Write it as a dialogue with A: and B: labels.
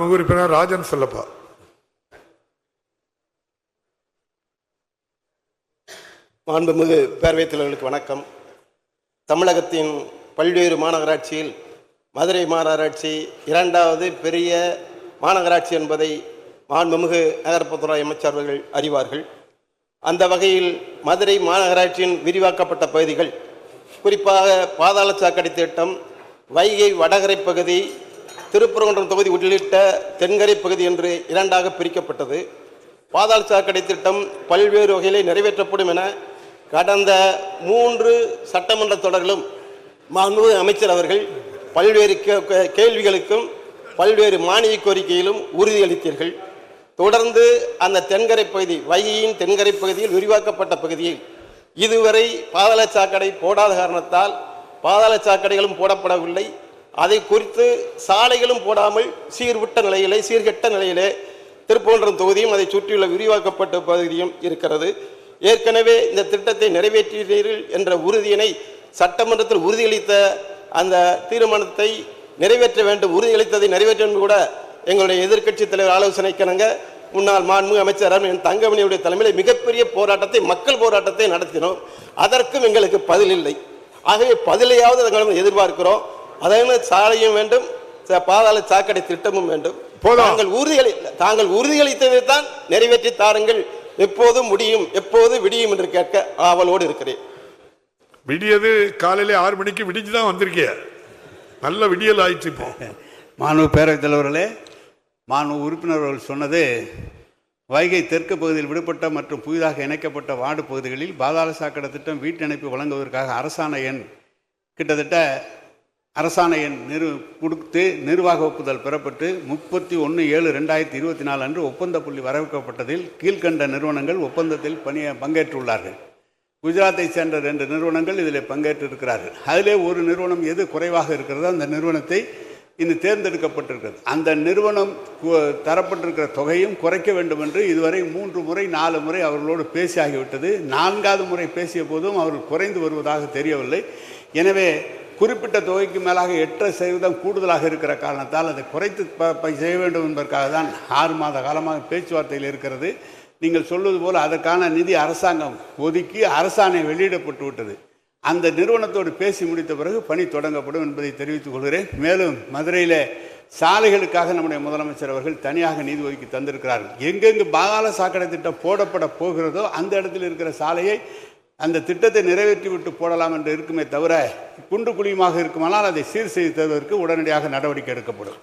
A: மாண்புமிகு உறுப்பினர் ராஜன் செல்லப்பா.
B: மாண்புமிகு பேரவைத் தலைவர்களுக்கு வணக்கம். தமிழகத்தின் பல்வேறு மாநகராட்சியில் மதுரை மாநகராட்சி இரண்டாவது பெரிய மாநகராட்சி என்பதை மாண்புமிகு நகர்ப்புறத்துறை அமைச்சர் அவர்கள் அறிவார்கள். அந்த வகையில் மதுரை மாநகராட்சியின் விரிவாக்கப்பட்ட பகுதிகள் குறிப்பாக பாதாள சாக்கடை திட்டம் வைகை வடகரை பகுதி திருப்பரங்குன்றம் தொகுதி உள்ளிட்ட தென்கரை பகுதி என்று இரண்டாக பிரிக்கப்பட்டது. பாதாள சாக்கடை திட்டம் பல்வேறு வகையிலே நிறைவேற்றப்படும் என கடந்த மூன்று சட்டமன்ற தொடர்களும் மாண்பு அமைச்சர் அவர்கள் பல்வேறு கே- கேள்விகளுக்கும் பல்வேறு மானிய கோரிக்கையிலும் உறுதியளித்தீர்கள். தொடர்ந்து அந்த தென்கரை பகுதி வைகையின் தென்கரை பகுதியில் விரிவாக்கப்பட்ட பகுதியில் இதுவரை பாதாள சாக்கடை போடாத காரணத்தால் பாதாள சாக்கடைகளும் போடப்படவில்லை. அதை குறித்து சாலைகளும் போடாமல் சீர்விட்ட நிலையிலே சீர்கெட்ட நிலையிலே திருப்போன்றம் தொகுதியும் அதை சுற்றியுள்ள விரிவாக்கப்பட்ட பகுதியும் இருக்கிறது. ஏற்கனவே இந்த திட்டத்தை நிறைவேற்றினீர்கள் என்ற உறுதியினை சட்டமன்றத்தில் உறுதியளித்த அந்த தீர்மானத்தை நிறைவேற்ற வேண்டும் உறுதியளித்ததை நிறைவேற்ற கூட எங்களுடைய எதிர்க்கட்சி தலைவர் ஆலோசனைக்கிணங்க முன்னாள் மாண்புமிகு அமைச்சர் என் தங்கமணியுடைய தலைமையில் மிகப்பெரிய போராட்டத்தை மக்கள் போராட்டத்தை நடத்தினோம். அதற்கும் எங்களுக்கு பதில் இல்லை. ஆகவே பதிலையாவது நாங்கள் எதிர்பார்க்கிறோம். அதே சாலையும் வேண்டும் பாதாள சாக்கடை திட்டமும் வேண்டும்.
A: போதும்.
B: தாங்கள் உறுதியளி தாங்கள் உறுதியளித்ததை தான் நிறைவேற்றி தாருங்கள். எப்போதும் முடியும் எப்போது விடியும் என்று கேட்க ஆவலோடு இருக்கிறேன்.
A: விடியது காலையில ஆறு மணிக்கு விடிஞ்சு தான் வந்திருக்கிய. நல்ல விடியல் ஆயிடுச்சு இப்போ.
C: மாண்பு பேரவைத் தலைவர்களே மாண்பு உறுப்பினர்கள் சொன்னது வைகை தெற்கு பகுதியில் விடுபட்ட மற்றும் புதிதாக இணைக்கப்பட்ட வார்டு பகுதிகளில் பாதாள சாக்கடை திட்டம் வீட்டிணைப்பு வழங்குவதற்காக அரசாணை எண் கிட்டத்தட்ட அரசாணை நிறு கொடுத்து நிர்வாக ஒப்புதல் பெறப்பட்டு முப்பத்தி ஒன்று ஏழு ரெண்டாயிரத்தி இருபத்தி நாலு அன்று ஒப்பந்த புள்ளி வரவேற்கப்பட்டதில் கீழ்க்கண்ட நிறுவனங்கள் ஒப்பந்தத்தில் பணிய பங்கேற்றுள்ளார்கள். குஜராத்தை சேர்ந்த ரெண்டு நிறுவனங்கள் இதில் பங்கேற்றிருக்கிறார்கள். அதிலே ஒரு நிறுவனம் எது குறைவாக இருக்கிறதோ அந்த நிறுவனத்தை இன்று தேர்ந்தெடுக்கப்பட்டிருக்கிறது. அந்த நிறுவனம் தரப்பட்டிருக்கிற தொகையும் குறைக்க வேண்டும் என்று இதுவரை மூன்று முறை நாலு முறை அவர்களோடு பேசியாகிவிட்டது. நான்காவது முறை பேசிய போதும் அவர்கள் குறைந்து வருவதாக தெரியவில்லை. எனவே குறிப்பிட்ட தொகைக்கு மேலாக எட்டரை சதவீதம் கூடுதலாக இருக்கிற காரணத்தால் அதை குறைத்து ப- ப- செய்ய வேண்டும் என்பதற்காக தான் ஆறு மாத காலமாக பேச்சுவார்த்தையில் இருக்கிறது. நீங்கள் சொல்வது போல் அதற்கான நிதி அரசாங்கம் ஒதுக்கி அரசாணை வெளியிடப்பட்டு விட்டது. அந்த நிறுவனத்தோடு பேசி முடித்த பிறகு பணி தொடங்கப்படும் என்பதை தெரிவித்துக் கொள்கிறேன். மேலும் மதுரையில் சாலைகளுக்காக நம்முடைய முதலமைச்சர் அவர்கள் தனியாக நிதி ஒதுக்கி தந்திருக்கிறார்கள். எங்கெங்கு பாதாள சாக்கடை திட்டம் போடப்பட போகிறதோ அந்த இடத்தில் இருக்கிற சாலையை அந்த திட்டத்தை நிறைவேற்றி விட்டு போடலாம் என்று இருக்குமே தவிர குண்டு குழியுமாக இருக்குமானால் அதை சீர் செய்து தருவதற்கு உடனடியாக நடவடிக்கை எடுக்கப்படும்.